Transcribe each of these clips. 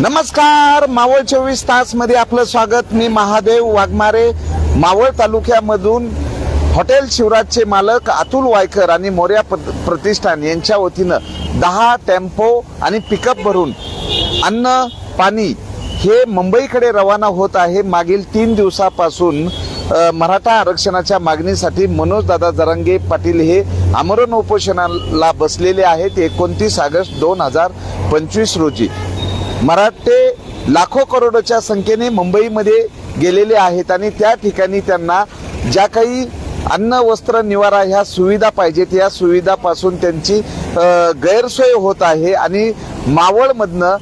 नमस्कार मावळ चोवीस तासमध्ये आपलं स्वागत. मी महादेव वाघमारे. मावळ तालुक्यामधून हॉटेल शिवराजचे मालक अतुल वायकर आणि मोर्या प्र- प्रतिष्ठान यांच्या वतीनं दहा टेम्पो आणि पिकअप भरून अन्न पाणी हे मुंबईकडे रवाना होत आहे. मागील तीन दिवसापासून मराठा आरक्षणाच्या मागणीसाठी मनोजदादा जरांगे पाटील हे आमरण उपोषणाला बसलेले आहेत. एकोणतीस ऑगस्ट दोन हजार पंचवीस रोजी. मराठे लाखो करोडोच्या संख्येने मुंबईमध्ये गेलेले आहेत आणि त्या ठिकाणी त्यांना ज्या काही अन्न वस्त्र निवारा ह्या सुविधा पाहिजेत या सुविधापासून त्यांची गैरसोय होत आहे आणि मावळमधनं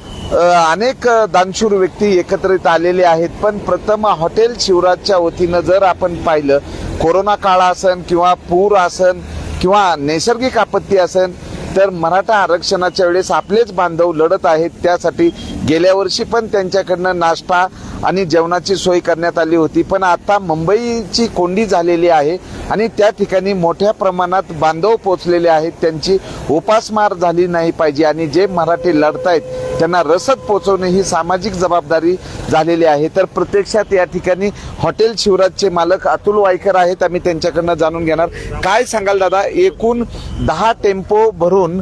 अनेक दानशूर व्यक्ती एकत्रित आलेले आहेत. पण प्रथम हॉटेल शिवराजच्या वतीनं जर आपण पाहिलं कोरोना काळ असन किंवा पूर असन किंवा नैसर्गिक आपत्ती असन तर मराठा आरक्षणाच्या वेळेस आपलेच बांधव लढत आहेत त्यासाठी गेल्या वर्षी पण त्यांच्याकडनं नाश्ता आणि जेवणाची सोय करण्यात आली होती. पण आता मुंबईची कोंडी झालेली आहे आणि त्या ठिकाणी मोठ्या प्रमाणात बांधव पोचलेले आहेत. त्यांची उपासमार झाली नाही पाहिजे आणि जे मराठी लढतायत त्यांना रसद पोचवणे ही सामाजिक जबाबदारी झालेली आहे. तर प्रत्यक्षात या ठिकाणी हॉटेल शिवराजचे मालक अतुल वायकर आहेत. आम्ही त्यांच्याकडनं जाणून घेणार. काय सांगाल दादा? एकूण दहा टेम्पो भरून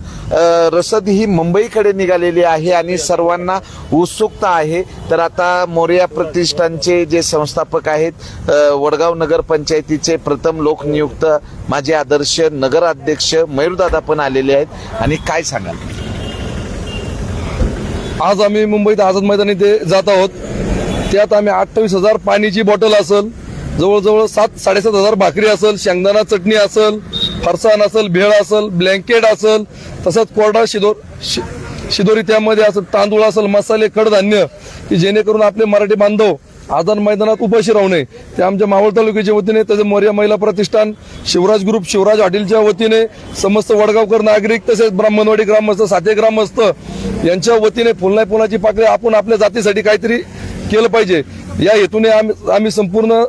रसद ही मुंबईकडे निघालेली आहे आणि सर्वांना उत्सुकता आहे. तर आता मोर्या प्रतिष्ठानचे जे संस्थापक आहेत वडगाव नगर पंचायतीचे प्रथम लोकनियुक्त माझे आदर्श नगराध्यक्ष मयूरदादा पण आलेले आहेत. आणि काय सांगाल? आज आम्ही मुंबईत आझाद मैदान इथे जात आहोत. त्यात आम्ही अठ्ठावीस हजार पाण्याची बॉटल असेल जवळजवळ सात साडेसात हजार भाकरी असेल शेंगदाणा चटणी असेल फरसाण असेल भेळ असेल ब्लँकेट असेल तसंच कोरडा शिदोर शि- शिदोरी त्यामध्ये असं तांदूळ असेल मसाले कडधान्य की जेणेकरून आपले मराठी बांधव आझाद मैदानात उपाशी राहू नये. ते आमच्या मावळ तालुक्याच्या वतीने तसेच मोर्या महिला प्रतिष्ठान शिवराज ग्रुप शिवराज हॉटेलच्या वतीने समस्त वडगावकर नागरिक तसेच ब्राह्मणवाडी ग्रामस्थ साते ग्रामस्थ यांच्या वतीने फुलनाय फुलाची पाकळी आपण आपल्या जातीसाठी काहीतरी केलं पाहिजे. या हेतूने आम्ही आम्ही संपूर्ण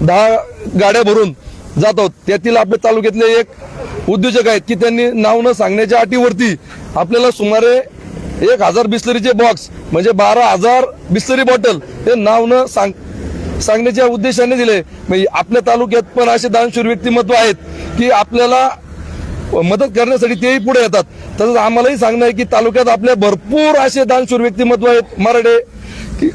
दहा गाड्या भरून जात. आहोत त्यातील आपल्या तालुक्यातले एक उद्योजक आहेत की त्यांनी नाव न सांगण्याच्या अटीवरती आपल्याला सुमारे एक हजार बिस्लरीचे बॉक्स म्हणजे बारा हजार बिस्लरी बॉटल हे नाव न सांग सांगण्याच्या उद्देशाने दिले. म्हणजे आपल्या तालुक्यात पण असे दानशूर व्यक्तिमत्व आहेत की आपल्याला मदत करण्यासाठी तेही पुढे येतात. तसंच आम्हालाही सांगणं आहे की तालुक्यात आपल्या भरपूर असे दानशूर व्यक्तिमत्व आहेत. मराठे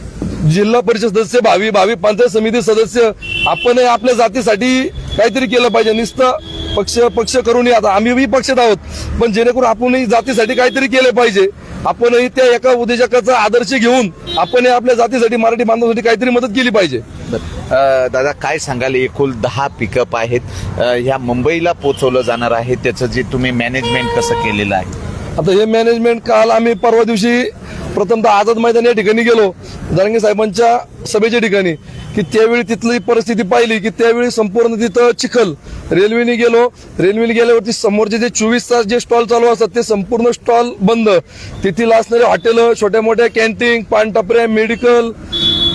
जिल्हा परिषद सदस्य भावी भावी पंचायत समिती सदस्य आपण आपल्या जातीसाठी काहीतरी केलं पाहिजे. नुसतं पक्ष पक्ष करूनही आता आम्हीही पक्षात आहोत. पण जेणेकरून आपणही जातीसाठी काहीतरी केले पाहिजे. आपणही त्या एका उद्योजकाचा आदर्श घेऊन आपण आपल्या जातीसाठी मराठी बांधवासाठी काहीतरी मदत केली पाहिजे. दादा काय सांगाल? एकूण दहा पिकअप आहेत. ह्या मुंबईला पोचवलं जाणार आहे. त्याचं जे तुम्ही मॅनेजमेंट कसं केलेलं आहे? आता हे मॅनेजमेंट काल आम्ही परवा दिवशी प्रथमतः आझाद मैदान या ठिकाणी गेलो. जरांगे साहेबांच्या सभेच्या ठिकाणी. की त्यावेळी तिथली परिस्थिती पाहिली की त्यावेळी संपूर्ण तिथं चिखल. रेल्वेने गेलो. रेल्वेने गेल्यावरती समोरचे जे चोवीस तास जे स्टॉल चालू असतात ते संपूर्ण स्टॉल बंद. तेथील असणारे हॉटेल छोट्या मोठ्या कॅन्टीन पानटपऱ्या मेडिकल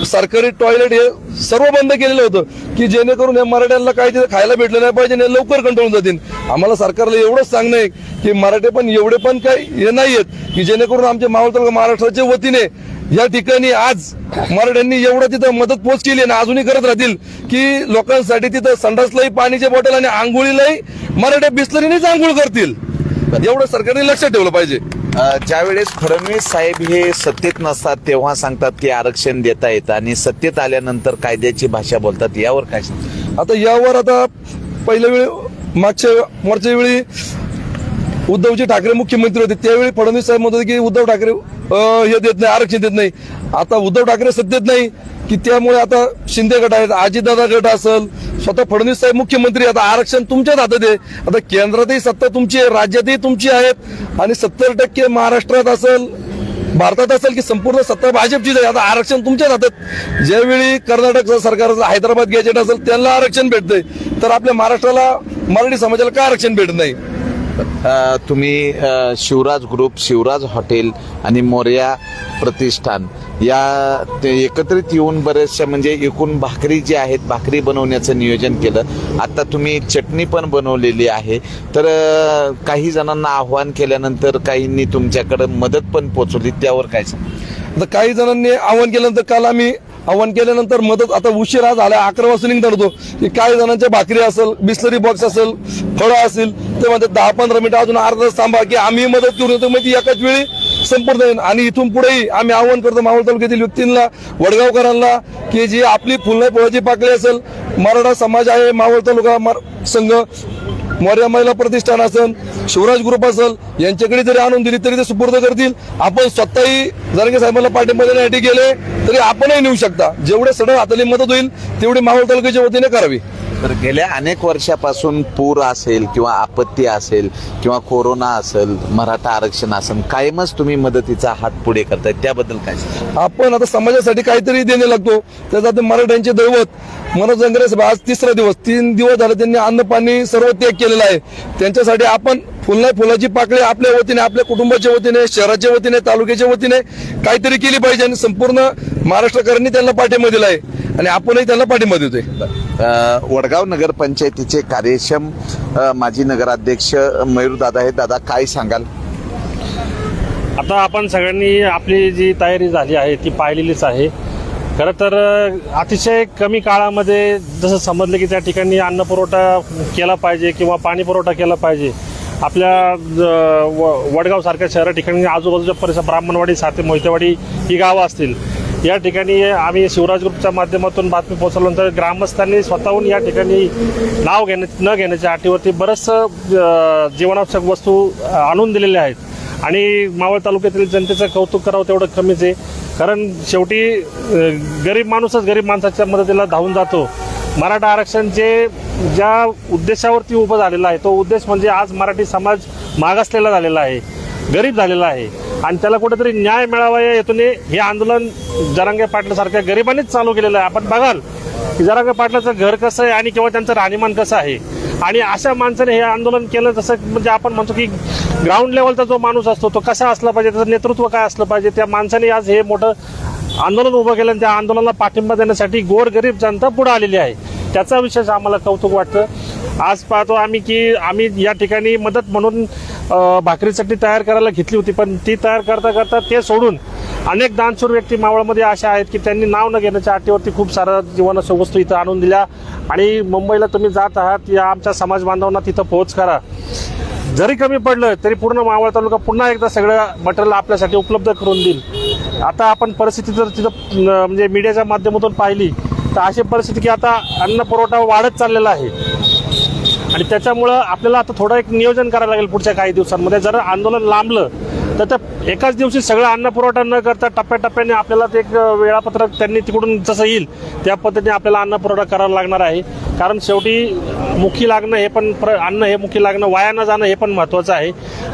सरकारी टॉयलेट हे सर्व बंद केलेलं होतं की जेणेकरून या मराठ्यांना काही तिथे खायला भेटलं नाही पाहिजे आणि लवकर कंटाळून जातील. आम्हाला सरकारला एवढंच सांगणं आहे की मराठे पण एवढे पण काही हे नाही आहेत की जेणेकरून आमचे मावळ तालुका महाराष्ट्राच्या वतीने या ठिकाणी आज मराठ्यांनी एवढं तिथं मदत पोच केली आणि अजूनही करत राहतील की लोकांसाठी तिथं संडासलाही पाणीचे बॉटल आणि आंघोळीलाही मराठे बिस्लरीनेच आंघोळ करतील. एवढं सरकारने लक्षात ठेवलं पाहिजे. ज्यावेळेस फडणवीस साहेब हे सत्तेत नसतात तेव्हा सांगतात की आरक्षण देता येतं आणि सत्तेत आल्यानंतर कायद्याची भाषा बोलतात. यावर काय आता यावर आता पहिल्या वेळी मागच्या मागच्या वेळी उद्धवजी ठाकरे मुख्यमंत्री होते. त्यावेळी फडणवीस साहेब म्हणत होते की उद्धव ठाकरे हे देत नाही आरक्षण देत नाही. आता उद्धव ठाकरे सत्तेत नाही की त्यामुळे आता शिंदे गट आहेत अजितदादा गट असेल स्वतः फडणवीस साहेब मुख्यमंत्री आता आरक्षण तुमच्याच हातात आहे. आता केंद्रातही सत्ता तुमची आहे राज्यातही तुमची आहेत आणि सत्तर टक्के महाराष्ट्रात असेल भारतात असेल की संपूर्ण सत्ता भाजपचीच आहे. आता आरक्षण तुमच्याच हातात. ज्यावेळी कर्नाटक सरकारचं हैदराबाद गॅजेट असेल त्यांना आरक्षण भेटतंय. तर आपल्या महाराष्ट्राला मराठी समाजाला का आरक्षण भेटत नाही? तुम्ही शिवराज ग्रुप शिवराज हॉटेल आणि मोर्या प्रतिष्ठान या ते एकत्रित येऊन बरेचशा म्हणजे एकूण भाकरी जी आहेत भाकरी बनवण्याचं नियोजन केलं. आता तुम्ही चटणी पण बनवलेली आहे. तर काही जणांना आव्हान केल्यानंतर काहींनी तुमच्याकडं मदत पण पोचवली त्यावर काय सांग काही जणांनी आव्हान केल्यानंतर काल आम्ही आव्हान केल्यानंतर मदत आता उशिरा झाला अकरा वाजता निघणार होतो की काही जणांच्या भाकरी असेल बिस्लरी बॉक्स असेल फळं असेल ते म्हणजे दहा पंधरा मिनिटं अजून अर्धा तास थांबा की आम्ही मदत करू. येतो म्हणजे एकाच वेळी संपूर्ण येईल आणि इथून पुढेही आम्ही आव्हान करतो मावळ तालुक्यातील व्यक्तींना वडगावकरांना की जी आपली फुलनाई फुलाची पाकळी असेल मराठा समाज आहे मावळ तालुका संघ मौर्य महिला प्रतिष्ठान असेल शिवराज ग्रुप असेल यांच्याकडे जरी आणून दिली तरी ते सुपूर्द करतील. आपण स्वतःही जरंगे साहेबांना पाठिंबा देण्यासाठी गेले तरी आपणही नेऊ शकता. जेवढे सडक हाताली मदत होईल तेवढी मावळ तालुक्याच्या वतीने करावी. तर गेल्या अनेक वर्षापासून पूर असेल किंवा आपत्ती असेल किंवा कोरोना असेल मराठा आरक्षण असेल कायमच तुम्ही मदतीचा हात पुढे करताय. त्याबद्दल काय? आपण आता समाजासाठी काहीतरी देणे लागतो. त्याचा मराठ्यांचे दैवत मनोज जंगरे साहेब आज तिसरा दिवस. तीन दिवस झाले त्यांनी अन्न पाणी सर्व त्याग केलेला आहे. त्यांच्यासाठी आपण फुलनाई फुलाची पाकळी आपल्या वतीने आपल्या कुटुंबाच्या वतीने शहराच्या वतीने तालुक्याच्या वतीने काहीतरी केली पाहिजे आणि संपूर्ण महाराष्ट्रकरांनी त्यांना पाठिंबा दिला आहे. आणि आपणही त्यांना पाठिंबा देतोय. वडगाव नगर पंचायतीचे कार्यक्षम अ, माजी नगराध्यक्ष मयूर दादा आहेत. दादा काय सांगाल? आता आपण सगळ्यांनी आपली जी तयारी झाली आहे ती पाहिलेलीच आहे. खरं तर अतिशय कमी काळामध्ये जसं समजलं की त्या ठिकाणी अन्न पुरवठा केला पाहिजे किंवा पाणी पुरवठा केला पाहिजे. आपल्या व- वडगावसारख्या शहरा ठिकाणी आजूबाजूच्या परिसर ब्राह्मणवाडी साते मोहितेवाडी ही गावं असतील. या ठिकाणी आम्ही शिवराज ग्रुपच्या माध्यमातून बातमी पोहोचवल्यानंतर ग्रामस्थांनी स्वतःहून या ठिकाणी नाव घेण्या न घेण्याच्या अटीवरती बरंचसं जीवनावश्यक वस्तू आणून दिलेल्या आहेत. आणि मावळ तालुक्यातील जनतेचं कौतुक करावं तेवढं कमीच आहे. कारण शेवटी गरीब माणूसच गरीब माणसाच्या मदतीला धावून जातो. मराठा आरक्षण जे ज्या उद्देशावरती उभं झालेलं आहे तो उद्देश म्हणजे आज मराठी समाज मागासलेला झालेला आहे गरीब झालेला आहे. आणि त्याला कुठेतरी न्याय मिळावा या हेतूने हे आंदोलन जरांगे पाटलासारख्या गरिबांनीच चालू केलेलं आहे. आपण बघाल की जरांगे पाटलाचं घर कसं आहे आणि किंवा त्यांचं राहणीमान कसं आहे. आणि अशा माणसाने हे आंदोलन केलं जसं म्हणजे आपण म्हणतो की ग्राउंड लेवलचा जो माणूस असतो तो कसा असला पाहिजे त्याचं नेतृत्व काय असलं पाहिजे त्या माणसाने आज हे मोठं आंदोलन उभं केलं आणि त्या आंदोलनाला पाठिंबा देण्यासाठी गोरगरीब जनता पुढे आलेली आहे. त्याचा विशेष आम्हाला कौतुक वाटतं. आज पाहतो आम्ही की आम्ही या ठिकाणी मदत म्हणून भाकरी भाकरीसाठी तयार करायला घेतली होती पण ती तयार करता करता ते सोडून अनेक दानशूर व्यक्ती मावळमध्ये अशा आहेत की त्यांनी नाव न घेण्याच्या अटीवरती खूप साऱ्या जीवनाच्या वस्तू इथं आणून दिल्या. आणि मुंबईला तुम्ही जात आहात या आमच्या समाज बांधवांना तिथं पोहोच करा. जरी कमी पडलं तरी पूर्ण मावळ तालुका पुन्हा एकदा सगळं मटेरियल आपल्यासाठी उपलब्ध करून देईल. आता आपण परिस्थिती जर तिथं म्हणजे मीडियाच्या माध्यमातून पाहिली तर अशी परिस्थिती की आता अन्न पुरवठा वाढत चाललेला आहे. आणि त्याच्यामुळं आपल्याला आता थोडं एक नियोजन करायला लागेल पुढच्या काही दिवसांमध्ये. जर आंदोलन लांबलं तर त्या एकाच दिवशी सगळं अन्न पुरवठा न करता टप्प्याटप्प्याने आपल्याला ते एक वेळापत्रक त्यांनी तिकडून जसं येईल त्या पद्धतीने आपल्याला अन्न पुरवठा करावा लागणार आहे. कारण शेवटी मुखी लागणं हे पण प्र अन्न हे मुखी लागणं वाया न जाणं हे पण महत्त्वाचं आहे.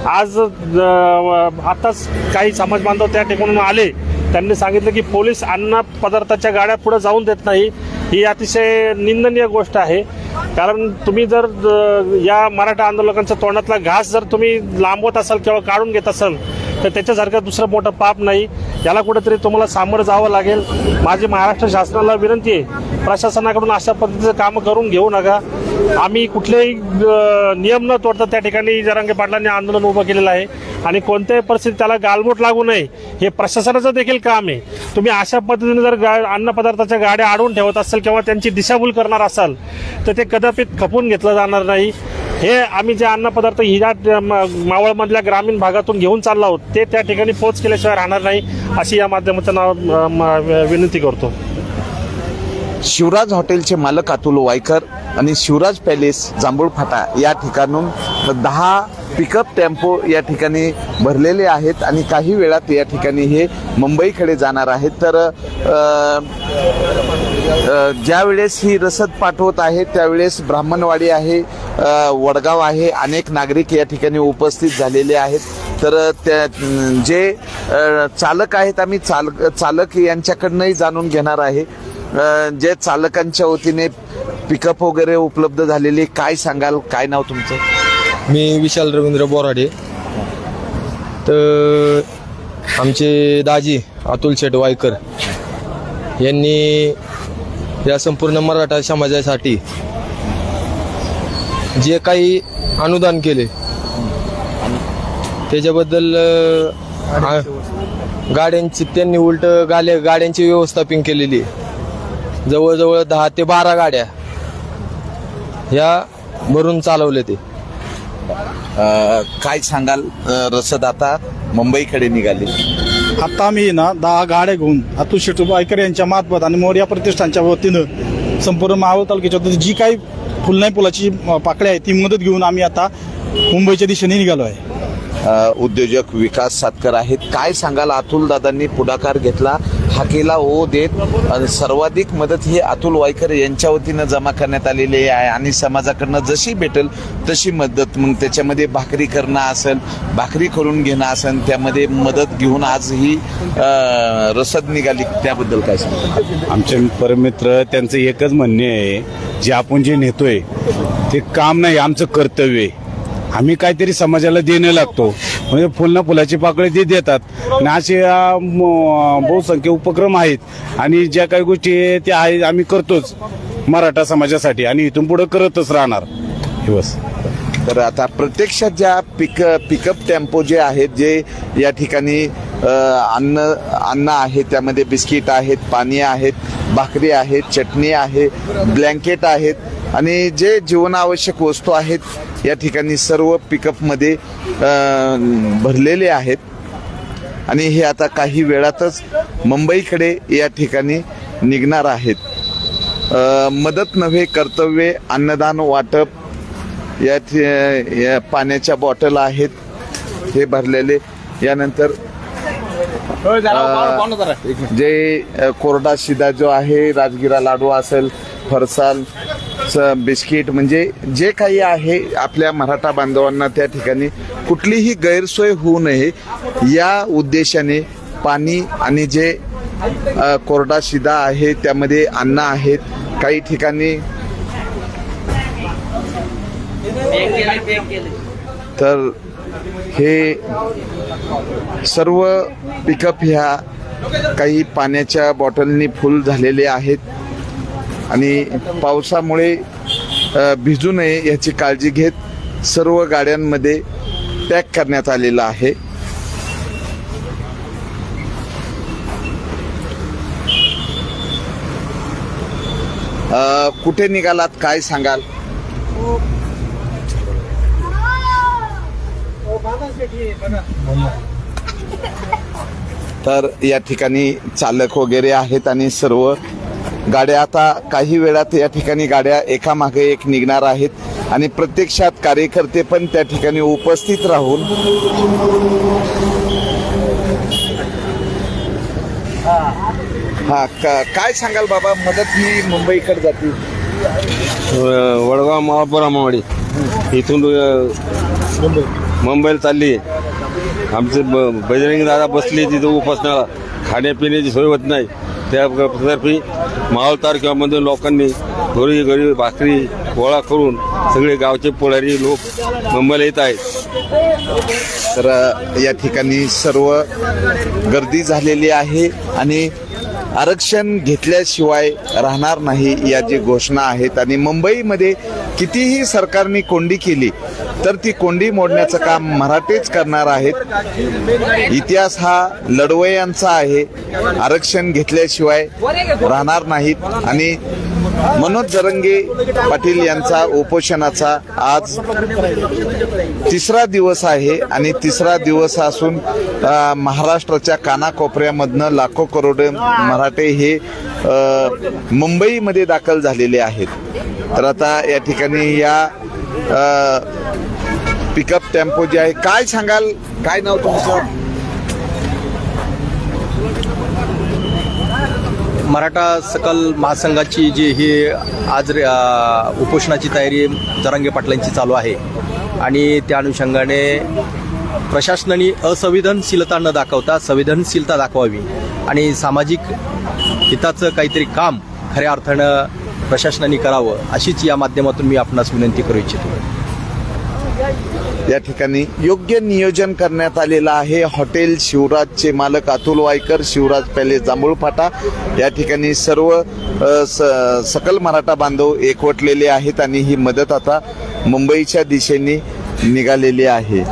आज आत्ताच काही समाज बांधव त्या ठिकाणून आले. त्यांनी सांगितलं की पोलीस अन्न पदार्थाच्या गाड्या पुढे जाऊन देत नाही. ही अतिशय निंदनीय गोष्ट आहे. कारण तुम्ही जर या मराठा आंदोलकांच्या तोंडातला घास जर तुम्ही लांबवत असाल किंवा काढून घेत असाल तर त्याच्यासारखं दुसरं मोठं पाप नाही. याला कुठेतरी तुम्हाला सामोरं जावं लागेल. माझी महाराष्ट्र शासनाला विनंती आहे. प्रशासनाकडून अशा पद्धतीचं कामं करून घेऊ नका. आम्ही कुठलेही नियम न तोडता त्या ठिकाणी जरांगे पाटलांनी आंदोलन उभं केलेलं आहे. आणि कोणत्याही परिस्थितीत त्याला गालबोट लागू नये हे प्रशासनाचं देखील काम आहे. तुम्ही अशा पद्धतीने जर गा अन्नपदार्थाच्या गाड्या अडवून ठेवत असाल किंवा त्यांची दिशाभूल करणार असाल तर ते कदापित खपून घेतलं जाणार नाही. हे आम्ही जे अन्नपदार्थ हिरा मावळमधल्या ग्रामीण भागातून घेऊन चाललो आहोत ते त्या ठिकाणी पोच केल्याशिवाय राहणार नाही अशी या माध्यमाचं नाव म- विनंती करतो. शिवराज हॉटेलचे मालक अतुल वायकर आणि शिवराज पॅलेस जांभूळ फाटा या ठिकाणून दहा पिकअप टेम्पो या ठिकाणी भरलेले आहेत आणि काही वेळात या ठिकाणी हे मुंबईकडे जाणार आहेत. तर ज्यावेळेस ही रसद पाठवत आहे त्यावेळेस ब्राह्मणवाडी आहे वडगाव आहे अनेक नागरिक या ठिकाणी उपस्थित झालेले आहेत. तर त्या जे चालक आहेत आम्ही चाल चालक यांच्याकडनंही जाणून घेणार आहे. जे चालकांच्या वतीने पिकअप वगैरे उपलब्ध झालेली काय सांगाल? काय नाव तुमचं? मी विशाल रवींद्र बोराडे. तर आमचे दाजी अतुल शेठ वायकर यांनी या संपूर्ण मराठा समाजासाठी जे काही अनुदान केले त्याच्याबद्दल गाड्यांची त्यांनी उलट गाले गाड्यांची व्यवस्थापन केलेली आहे. जवळजवळ दहा ते बारा गाड्या ह्या भरून चालवले ते. अ, काय सांगाल? अ, रसद आता मुंबईकडे निघाली. आता आम्ही ना दहा गाड्या घेऊन अतुल शेट्टी बायकर यांच्या मार्फत आणि मोर्या प्रतिष्ठानच्या वतीनं संपूर्ण मावळ तालुक्याच्या वतीनं जी काही फुलनाई पुलाची अ, पाकळी आहे ती मदत घेऊन आम्ही आता मुंबईच्या दिशेने निघालो आहे. उद्योजक विकास सातकर आहेत. काय सांगाल? अतुल दादांनी पुढाकार घेतला हाकेला ओ देत आणि सर्वाधिक मदत ही अतुल वायकर यांच्या वतीनं जमा करण्यात आलेली आहे. आणि समाजाकडनं जशी भेटेल तशी मदत. मग त्याच्यामध्ये भाकरी करणं असेल भाकरी करून घेणं असेल त्यामध्ये मदत घेऊन आज ही रसद निघाली. त्याबद्दल काय सांगाल? आमचे परमित्र त्यांचं एकच म्हणणे आहे जे आपण जे नेतोय ते काम नाही आमचं कर्तव्य आहे. आम्ही काहीतरी समाजाला देणं लागतो. म्हणजे फुलना फुलाची पाकळी ते देतात. आणि असे म, बहुसंख्य उपक्रम आहेत. आणि ज्या काही गोष्टी त्या आहे आम्ही करतोच. मराठा समाजासाठी. आणि इथून पुढे करतच राहणार. हे बस. तर आता प्रत्यक्षात ज्या पिक पिकअप टेम्पो जे आहेत जे या ठिकाणी अन्न अन्न आहे त्यामध्ये बिस्किट आहेत पाणी आहेत भाकरी आहेत चटणी आहे ब्लँकेट आहेत आणि जे जीवनावश्यक वस्तू आहेत या ठिकाणी सर्व पिकअपमध्ये भरलेले आहेत. आणि हे आता काही वेळातच मुंबईकडे या ठिकाणी निघणार आहेत. मदत नव्हे कर्तव्य अन्नदान वाटप या या पाण्याच्या बॉटल आहेत हे भरलेले. यानंतर अ, जे कोरडा शिदा जो आहे राजगिरा लाडू असेल फरसाल बिस्किट म्हणजे जे काही आहे आपल्या मराठा बांधवांना त्या ठिकाणी कुठलीही गैरसोय होऊ नये या उद्देशाने पाणी आणि जे कोरडा शिदा आहे त्यामध्ये अन्न आहेत काही ठिकाणी तर हे सर्व पिकअप ह्या काही पाण्याच्या बॉटलनी फुल झालेले आहेत. आणि पावसामुळे भिजू नये याची काळजी घेत सर्व गाड्यांमध्ये पॅक करण्यात आलेला आहे. कुठे निघालात? काय सांगाल? तर या ठिकाणी चालक वगैरे आहेत आणि सर्व गाड्या आता काही वेळात या ठिकाणी गाड्या एकामागे एक निघणार आहेत आणि प्रत्यक्षात कार्यकर्ते पण त्या ठिकाणी उपस्थित राहून हा का- काय सांगाल बाबा? मदत ही मुंबईकडे जाते वडगाव महापुरा मावडी इथून मुंबईला चालली आमचे ब- बजरंगी दादा बसले तिथं उपासनाला. खाण्यापिण्याची सोय होत नाही. त्या तर्फे मावळ तालुक्यामधून लोकांनी घरी घरी भाकरी गोळा करून सगळे गावचे पुढारी लोक मुंबईला येत आहेत. तर या ठिकाणी सर्व गर्दी झालेली आहे आणि आरक्षण घेतल्याशिवाय राहणार नाही या जी घोषणा आहेत आणि मुंबईमध्ये कितीही सरकारने कोंडी केली तर ती कोंडी मोडण्याचं काम मराठेच करणार आहेत. इतिहास हा लढवयांचा आहे. आरक्षण घेतल्याशिवाय राहणार नाहीत. आणि मनोज जरंगे पाटील यांचा उपोषणाचा आज तिसरा दिवस आहे आणि तिसरा दिवस असून महाराष्ट्राच्या कानाकोपऱ्यामधनं लाखो करोड मराठे हे मुंबईमध्ये दाखल झालेले आहेत. तर आता या ठिकाणी या पिकअप टेम्पो जे आहे काय सांगाल? काय नाव तुमचं? मराठा सकल महासंघाची जी ही आज उपोषणाची तयारी जरांगे पाटलांची चालू आहे. आणि त्या अनुषंगाने प्रशासनाने असंवेदनशीलता न दाखवता संवेदनशीलता दाखवावी आणि सामाजिक हिताचं काहीतरी काम खऱ्या अर्थानं प्रशासनाने करावं अशीच या माध्यमातून मी आपणास विनंती करू इच्छितो. या ठिकाणी योग्य नियोजन करण्यात आलेलं आहे. हॉटेल शिवराजचे मालक अतुल वायकर शिवराज पॅलेस जांभूळफाटा. या ठिकाणी सर्व स- सकल मराठा बांधव एकवटलेले आहेत आणि ही मदत आता मुंबईच्या दिशेने निघालेली आहे.